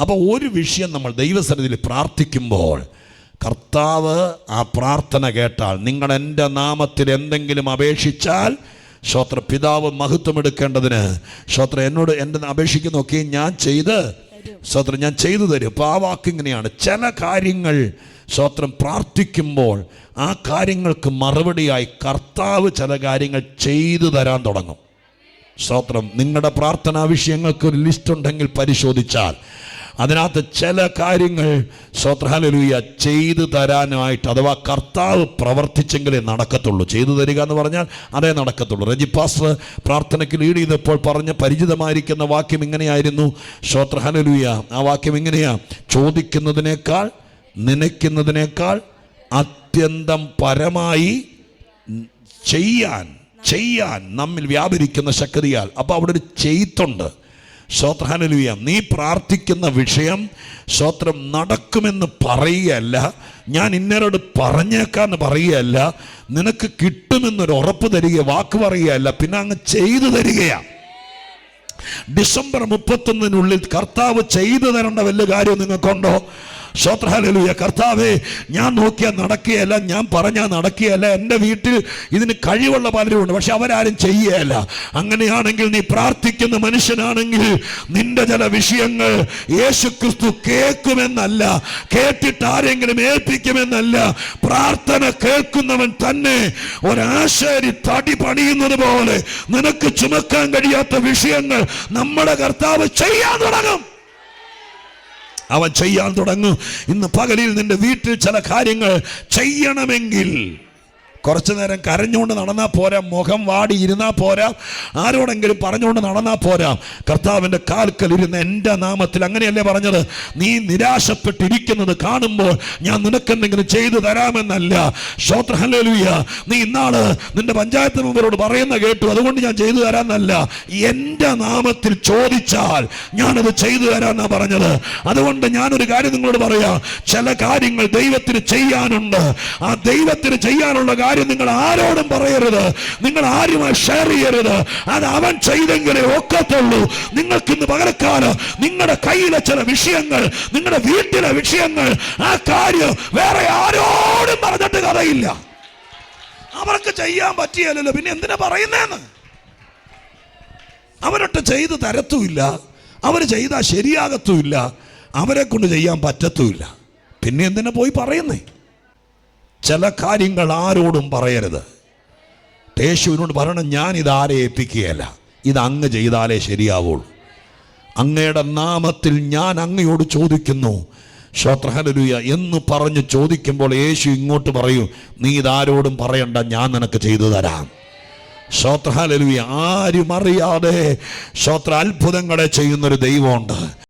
അപ്പോൾ ഒരു വിഷയം നമ്മൾ ദൈവസന്നിധിയിൽ പ്രാർത്ഥിക്കുമ്പോൾ കർത്താവ് ആ പ്രാർത്ഥന കേട്ടാൽ നിങ്ങൾ എന്റെ നാമത്തിൽ എന്തെങ്കിലും അപേക്ഷിച്ചാൽ ശ്രോത്ര പിതാവ് മഹത്വം എടുക്കേണ്ടതിന് ശ്രോത്ര എന്നോട് എന്റെ അപേക്ഷിക്കുന്നൊക്കെ ഞാൻ ചെയ്ത് സ്വത്രം ഞാൻ ചെയ്തു തരും. അപ്പോൾ ആ വാക്ക് ഇങ്ങനെയാണ്. ചില കാര്യങ്ങൾ സ്വത്രം പ്രാർത്ഥിക്കുമ്പോൾ ആ കാര്യങ്ങൾക്ക് മറുപടിയായി കർത്താവ് ചില കാര്യങ്ങൾ ചെയ്തു തരാൻ തുടങ്ങും. സ്തോത്രം നിങ്ങളുടെ പ്രാർത്ഥനാ വിഷയങ്ങൾക്ക് ഒരു ലിസ്റ്റ് ഉണ്ടെങ്കിൽ പരിശോധിച്ചാൽ അതിനകത്ത് ചില കാര്യങ്ങൾ സ്വത്രഹലൂയ ചെയ്തു തരാനായിട്ട് അഥവാ കർത്താവ് പ്രവർത്തിച്ചെങ്കിലേ നടക്കത്തുള്ളൂ. ചെയ്തു തരിക എന്ന് പറഞ്ഞാൽ അതേ നടക്കത്തുള്ളൂ. റജിപ്പാസ് പ്രാർത്ഥനയ്ക്ക് ലീഡ് ചെയ്തപ്പോൾ പറഞ്ഞ പരിചിതമായിരിക്കുന്ന വാക്യം ഇങ്ങനെയായിരുന്നു. സ്വത്രഹലൂയ ആ വാക്യം ഇങ്ങനെയാ. ചോദിക്കുന്നതിനേക്കാൾ നനയ്ക്കുന്നതിനേക്കാൾ അത്യന്തം പരമായി ചെയ്യാൻ ചെയ്യാൻ നമ്മിൽ വ്യാപരിക്കുന്ന ശക്തിയാൽ. അപ്പോൾ അവിടെ ഒരു ചെയ്ത്തുണ്ട്. ശ്രോത്രഹാനലുയ നീ പ്രാർത്ഥിക്കുന്ന വിഷയം സ്വോത്രം നടക്കുമെന്ന് പറയുകയല്ല. ഞാൻ ഇന്നരോട് പറഞ്ഞേക്കാന്ന് പറയുകയല്ല. നിനക്ക് കിട്ടുമെന്നൊരു ഉറപ്പ് തരിക വാക്ക് പറയുകയല്ല. പിന്നെ അങ്ങ് ചെയ്തു തരികയാണ് ഡിസംബർ മുപ്പത്തൊന്നിനുള്ളിൽ കർത്താവ് ചെയ്തു തരേണ്ട വലിയ കാര്യം നിങ്ങൾക്കുണ്ടോ? ശ്രോത്രഹാലൂയ കർത്താവേ ഞാൻ നോക്കിയാൽ നടക്കുകയല്ല ഞാൻ പറഞ്ഞാൽ നടക്കുകയല്ല. എന്റെ വീട്ടിൽ ഇതിന് കഴിവുള്ള പലരും ഉണ്ട് പക്ഷെ അവരാരും ചെയ്യുകയല്ല അങ്ങനെയാണെങ്കിൽ നീ പ്രാർത്ഥിക്കുന്ന മനുഷ്യനാണെങ്കിൽ നിന്റെ ചില വിഷയങ്ങൾ യേശു ക്രിസ്തു കേൾക്കുമെന്നല്ല കേട്ടിട്ട് ആരെങ്കിലും ഏൽപ്പിക്കുമെന്നല്ല പ്രാർത്ഥന കേൾക്കുന്നവൻ തന്നെ ഒരാശാരി തടി പണിയുന്നത് പോലെ നിനക്ക് ചുമക്കാൻ കഴിയാത്ത വിഷയങ്ങൾ നമ്മുടെ കർത്താവ് ചെയ്യാൻ തുടങ്ങും. അവൻ ചെയ്യാൻ തുടങ്ങും. ഇന്ന് പകലിൽ നിന്റെ വീട്ടിൽ ചില കാര്യങ്ങൾ ചെയ്യണമെങ്കിൽ കുറച്ചു നേരം കരഞ്ഞുകൊണ്ട് നടന്നാൽ പോരാ. മുഖം വാടി ഇരുന്നാൽ പോരാ. ആരോടെങ്കിലും പറഞ്ഞുകൊണ്ട് നടന്നാൽ പോരാ. കർത്താവിന്റെ കാൽക്കൽ ഇരുന്ന് എന്റെ നാമത്തിൽ അങ്ങനെയല്ലേ പറഞ്ഞത്? നീ നിരാശപ്പെട്ടിരിക്കുന്നത് കാണുമ്പോൾ ഞാൻ നിനക്കെന്തെങ്കിലും ചെയ്തു തരാമെന്നല്ല. ശ്രോത്രഹല്ലേലൂയ നീ ഇന്നാൾ നിന്റെ പഞ്ചായത്ത് മെമ്പറോട് പറയുന്ന കേട്ടു. അതുകൊണ്ട് ഞാൻ ചെയ്തു തരാമെന്നല്ല. എന്റെ നാമത്തിൽ ചോദിച്ചാൽ ഞാനത് ചെയ്തു തരാമെന്നാണ് പറഞ്ഞത്. അതുകൊണ്ട് ഞാനൊരു കാര്യം നിങ്ങളോട് പറയാം. ചില കാര്യങ്ങൾ ദൈവത്തിന് ചെയ്യാനുണ്ട്. ആ ദൈവത്തിന് ചെയ്യാനുള്ള കാര്യം നിങ്ങൾ ആരോടും പറയരുത്. നിങ്ങൾ ആരുമായി ഷെയർ ചെയ്യരുത്. അത് അവൻ ചെയ്തെങ്കിലേ ഒക്കത്തുള്ളൂ. നിങ്ങൾക്ക് ഇന്ന് പകരക്കാലം നിങ്ങളുടെ കയ്യിലെ ചില വിഷയങ്ങൾ നിങ്ങളുടെ വീട്ടിലെ വിഷയങ്ങൾ ആ കാര്യം വേറെ ആരോടും പറഞ്ഞിട്ട് കഥയില്ല. അവർക്ക് ചെയ്യാൻ പറ്റിയല്ലോ പിന്നെ എന്തിനാ പറയുന്നേന്ന്? അവരൊട്ട് ചെയ്ത് തരത്തുമില്ല. അവർ ചെയ്താൽ ശരിയാകത്തുമില്ല. അവരെ കൊണ്ട് ചെയ്യാൻ പറ്റത്തുമില്ല. പിന്നെ എന്തിനാ പോയി പറയുന്നേ? ചില കാര്യങ്ങൾ ആരോടും പറയരുത്. യേശുവിനോട് പറയണം ഞാൻ ഇത് ആരെ ഏൽപ്പിക്കുകയല്ല. ഇത് അങ്ങ് ചെയ്താലേ ശരിയാവുള്ളൂ. അങ്ങയുടെ നാമത്തിൽ ഞാൻ അങ്ങയോട് ചോദിക്കുന്നു. ശ്രോത്രഹലലുയ എന്ന് പറഞ്ഞ് ചോദിക്കുമ്പോൾ യേശു ഇങ്ങോട്ട് പറയും നീ ഇതാരോടും പറയണ്ട ഞാൻ നിനക്ക് ചെയ്തു തരാം. ശ്രോത്രഹലലുയ ആരും അറിയാതെ ശ്രോത്ര അത്ഭുതങ്ങളെ ചെയ്യുന്നൊരു ദൈവമുണ്ട്.